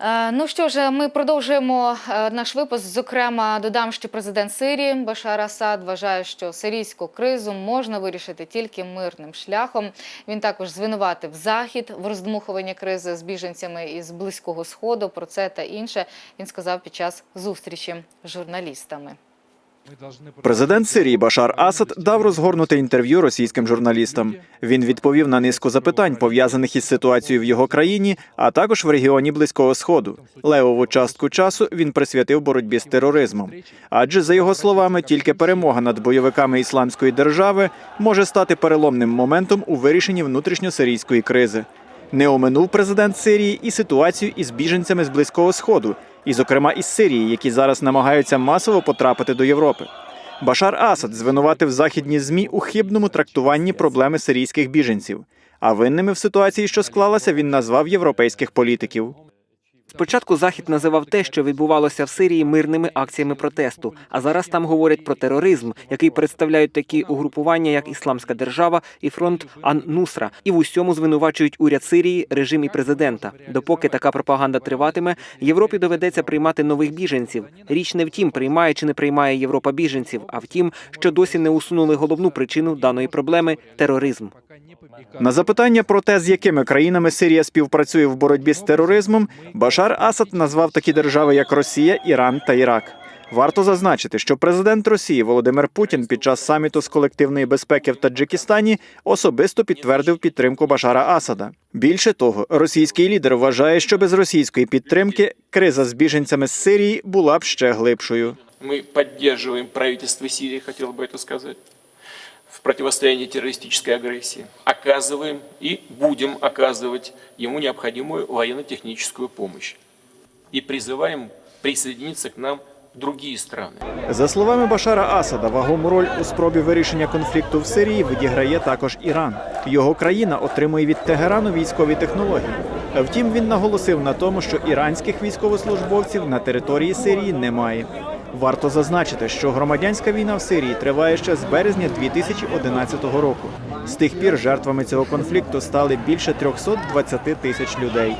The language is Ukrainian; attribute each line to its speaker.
Speaker 1: Е, Ну що ж, ми продовжуємо е, наш випуск. Зокрема, додам, що президент Сирії Башар Асад вважає, що сирійську кризу можна вирішити тільки мирним шляхом. Він також звинуватив Захід в роздмухуванні кризи з біженцями із близького сходу. Про це та інше він сказав під час зустрічі з журналістами.
Speaker 2: Президент Сирії Башар Асад дав розгорнуте інтерв'ю російським журналістам. Він відповів на низку запитань, пов'язаних із ситуацією в його країні, а також в регіоні Близького Сходу. Левову частку часу він присвятив боротьбі з тероризмом. Адже, за його словами, тільки перемога над бойовиками ісламської держави може стати переломним моментом у вирішенні внутрішньосирійської кризи. Не оминув президент Сирії і ситуацію із біженцями з Близького Сходу, і, зокрема, із Сирії, які зараз намагаються масово потрапити до Європи. Башар Асад звинуватив західні змі у хибному трактуванні проблеми сирійських біженців. А винними в ситуації, що склалася, він назвав європейських політиків.
Speaker 3: Спочатку Захід називав те, що відбувалося в Сирії, мирними акціями протесту. А зараз там говорять про тероризм, який представляють такі угрупування, як Ісламська держава і фронт Ан-Нусра, і в усьому звинувачують уряд Сирії, режим і президента. Допоки така пропаганда триватиме, Європі доведеться приймати нових біженців. Річ не в тім, приймає чи не приймає Європа біженців, а в тім, що досі не усунули головну причину даної проблеми тероризм.
Speaker 2: На запитання про те, з якими країнами Сирія співпрацює в боротьбі з тероризмом, Башар Асад назвав такі держави, як Росія, Іран та Ірак. Варто зазначити, що президент Росії Володимир Путін під час саміту з колективної безпеки в Таджикистані особисто підтвердив підтримку Башара Асада. Більше того, російський лідер вважає, що без російської підтримки криза з біженцями з Сирії була б ще глибшою.
Speaker 4: Мы поддерживаем правительство Сирии, хотел бы это сказать, в противостоянии террористической агрессии. Оказываем и будем оказывать ему необходимую военно-техническую помощь. И призываем присоединиться к нам другие страны.
Speaker 2: За словами Башара Асада, вагому роль у спробі вирішення конфлікту в Сирії відіграє також Іран. Його країна отримує від Тегерану військові технології. Втім, він наголосив на тому, що іранських військовослужбовців на території Сирії немає. Варто зазначити, що громадянська війна в Сирії триває ще з березня 2011 року. З тих пір жертвами цього конфлікту стали більше 320 тисяч людей.